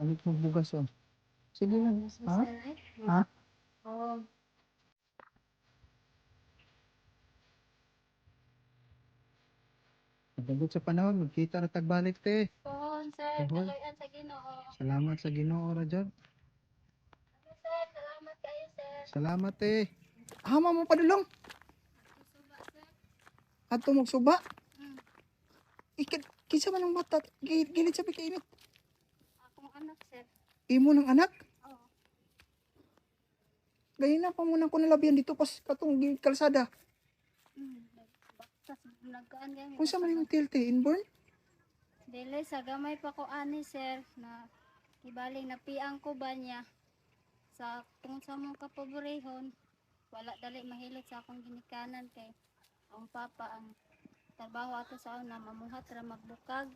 Alit mo bugas oh. Sige lang. Ha? Ha? Oo. Pagdagot sa panahon, magkita na tagbalik te. Pohon, sir. Kaloyan sa ginoo. Salamat sa Ginoo ra dyan. Sir, salamat kayo, sir. Salamat te. Hama mo padulong. Suba, sir. Ato magsuba. Hmm. Ikit, kinsa man ang bata. Gilid, gilid sabi kay init. Akong anak, sir. Imo ng anak. Oo. Gaya na pa muna ko nalabyan dito pas katong kalsada. Hmm. Baktas, nagkaan man yung tilte, inborn? Dili, sa gamay pa ko ani, sir. Na ibaling napiang ko ba niya. Sa kung sa mong kapaborehon, wala dali mahilot sa akong ginikanan kay ang papa ang trabaho ato sa una mamuhat ra magbukag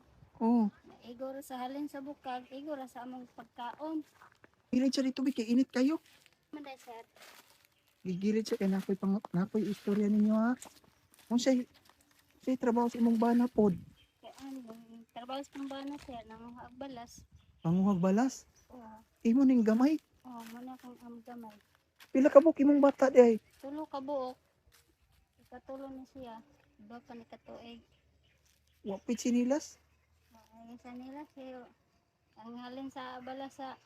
Oo. Igor sa halin sa bukag, igor sa among pagkaon. Gilid siya dito, kay init kayo. Manday sir. Gigilid siya kay nakoy pang nakoy istorya ninyo ha. Kung siya siya trabaho sa imong bana pod, Kaya ano, trabaho sa pambana sir, nang agbalas. panguhag balas. Oo. Imo ning gamay. Oh, muna kong amgamay. Pila ka buk imong bata di ay. Tulo ka buok. Ikatulo na siya. Iba pa ni katuig. Wapit sinilas. Ay, isa nila siya. Ang halin sa bala sa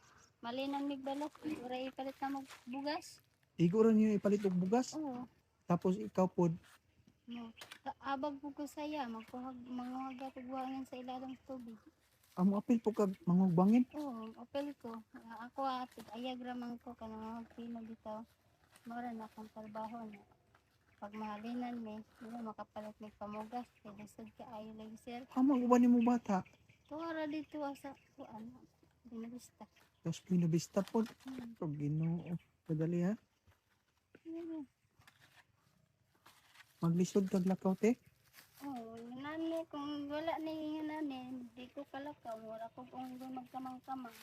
malinan mig balas. Ura ipalit na magbugas. Igo ra niyo ipalit og bugas. Oo. Tapos ikaw pod No. Abag po ko saya. Magkuhag, manguhag at buhangin sa ilalang tubig. amo apil po kag mangugbangin. Oo, apel ko. Ah, Ako ati, ayagraman ko kanang mga pino dito. Mura na akong trabaho na. Pag mahalinan mi, hindi makapalit may pamugas. Kaya lisod ka ayo lang sir. Amo uban nimo bata. Tuwara dito asa kuan. Binabista. Tapos pinabista pod. Hmm. Pag Ginoo. Padali ha. yun. Maglisod kag lakaw te. Oo, nani kung wala ni nani, di ko kalakaw. Wala ko kung magkamang-kamang.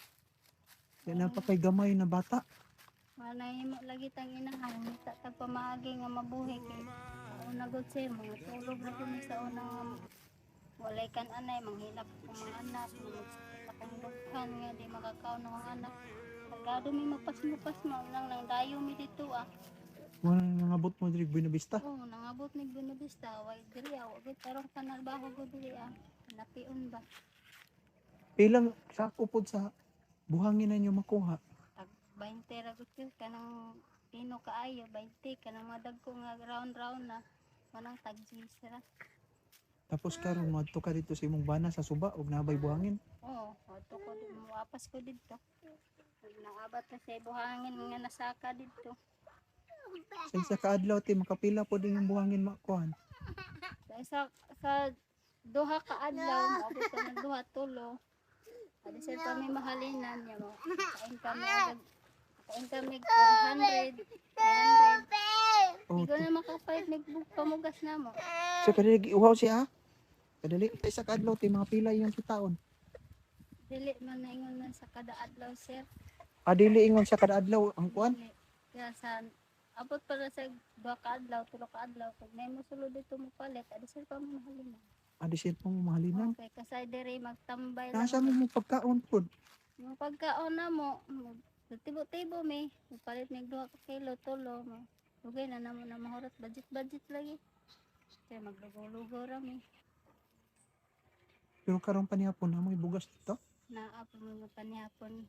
Kaya na pa kay gamay na bata. Manay mo lagi tang inahan, ta tag pamaagi nga mabuhi kay una gud sir mga tulog na kami sa unang walay kan anay manghilap ng mga anak, akong nga di makakaon ng mga anak. Pagkado mi mapas-mapas mo lang nang dayo mi dito ah. Wala nang nangabot mo diri binabista. Oo, nangabot ni Bunabista, way diri ah, wag tarong kanalbaho ko diri ah. Napion ba? Ilang sako pod sa buhangin na niyo makuha. Tag 20 ra gud kanang pino kaayo 20 kanang madag ko nga round-round na manang tag ra. Tapos karon mo ka dito sa imong bana sa suba ug nabay buhangin. Oo, ato ko di muapas ko dito. Naabat na sa buhangin nga nasaka dito. Sa isa ka adlaw te makapila pod yung buhangin makuhan. Sa isa sa duha ka adlaw, maabot ka ng duha tulo. Adi sa kami mahalinan niya mo. Kain kami agad. Kain kami 400, 300. Oh, Di ko na makapalit mig pamugas na mo. Sa kadali giuhaw siya. Kadali sa isa ka adlaw te mga pila yung kitaon. Dili man na ingon man sa kada adlaw sir. Adili ingon sa kada adlaw ang kuan. Dili. Kaya sa abot para sa duha ka adlaw, tulo ka adlaw. Pag may musulod dito mo palit, adi sir pa mo mahalinan. Adi siya pong mahalinan. Okay, kasay diri magtambay lang. Nasa mo mo pagkaon pod. Yung pagkaon na mo, mo- tibo-tibo mi, palit mig duha ka kilo tulo mo. Lugay na namo na mahurot budget-budget lagi. Kaya maglugo-lugo ra mi. Pero karon pa niya po na may bugas dito. Naapon mo nga panihapon.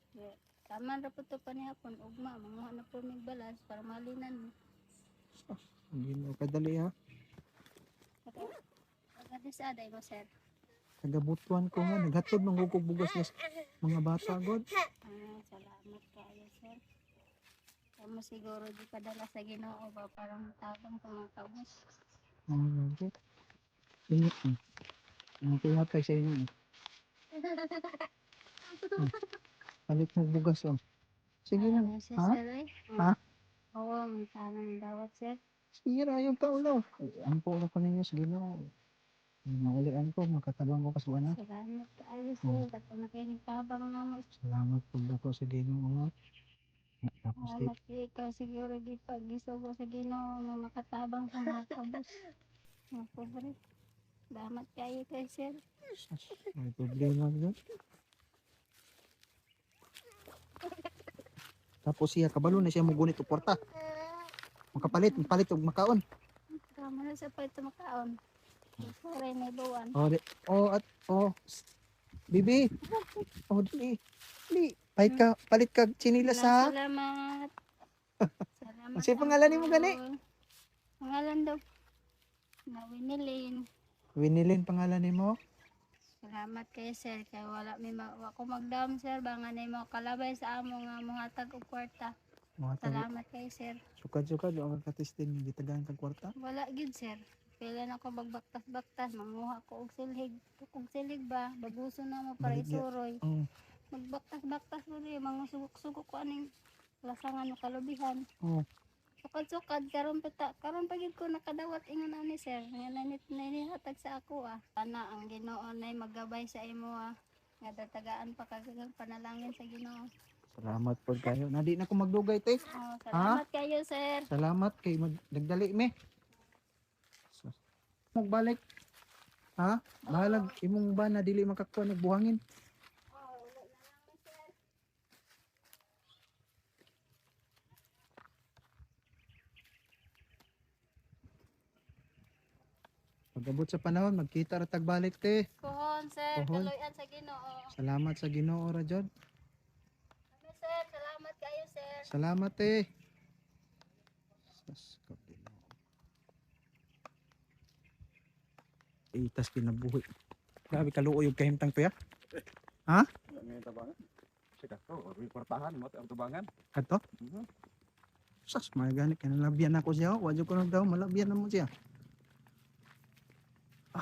Taman ra po to panihapon. Ugma, manguha na po mig balas para malinan mo. Ang Ginoo kadali ha. Pagkadis aday mo sir. Tagabutuan ko nga naghatod ng bugas na mga bata god. Ah, salamat kayo sir. Kamu siguro di padala sa ginoo ba parang tabang ka mga okay. Init. eh. Ang pinatay sa inyo. eh. Hmm. Palit mo bugas oh. Sige na. Siya Ha? Ha? Oo, may tanang dawat sir. Sige ra yung kaulo. Ang pulo ko ninyo sa Ginoo. Naulian ko, makatabang ko kasuana. Salamat kayo Hmm. sir. Dako na kayo nagtabang nga mo. Salamat po ako sa Ginoo. Di, Salamat kayo ikaw siguro di pag ko sa ginoo nga makatabang sa mga kabos. Mga pobre. Salamat kayo kay sir. may problema doon. Tapos siya kabalo na siya mo gunit kwarta. Makapalit, mapalit og makaon. Tama na sa pa ito makaon. Sorry, may buwan. Oh, di, oh at oh. Bibi. Oh, dili. Dili. Palit ka, palit ka chinilas ha. Salamat. Salamat. Ang sige, pangalan ni mo gani? Pangalan daw. Na Winilin. Winilin pangalan nimo. Salamat kay sir kay wala mi ma wa ko magdam sir banga na mo kalabay sa amo nga muhatag og kwarta. Mga tag Salamat kay sir. sukad-sukad ang katisting gitagan kag kwarta. Wala gid sir. Kailan ako magbaktas-baktas manguha ko og silhig. Og silhig ba baguso na mo para isuroy. Oh, Magbaktas-baktas mo rin mga sugok-sugok ko aning lasangan mo kalubihan. oh. Sukad-sukad karon pita karon pagid ko nakadawat ingon ani sir nga nanit ninihatag sa ako ah. Ana ang Ginoo nay magabay sa imo ah. Nga datagaan pa kag panalangin sa Ginoo. Salamat pod kayo. Nadi na ko magdugay te. Oh, salamat kayo sir. Salamat kay mag nagdali me. Magbalik. Ha? Bahalag imong ba na dili makakuha nagbuhangin. Pagabot sa panahon, magkita ra tagbalik te. Kuhon sir, Kuhon. kaloyan sa Ginoo. Salamat sa Ginoo ra jud. Ano sir, salamat kayo sir. Salamat te. Sus, kapila. Itas kinabuhi. Grabe kaluoy yung kahimtang to ya. May tabangan. Sige ko, may kwartahan mo ang tabangan. Kato? Mhm. Sas, may ganit. Kinalabyan ako siya. Wadyo ko na daw. Malabyan na mo siya.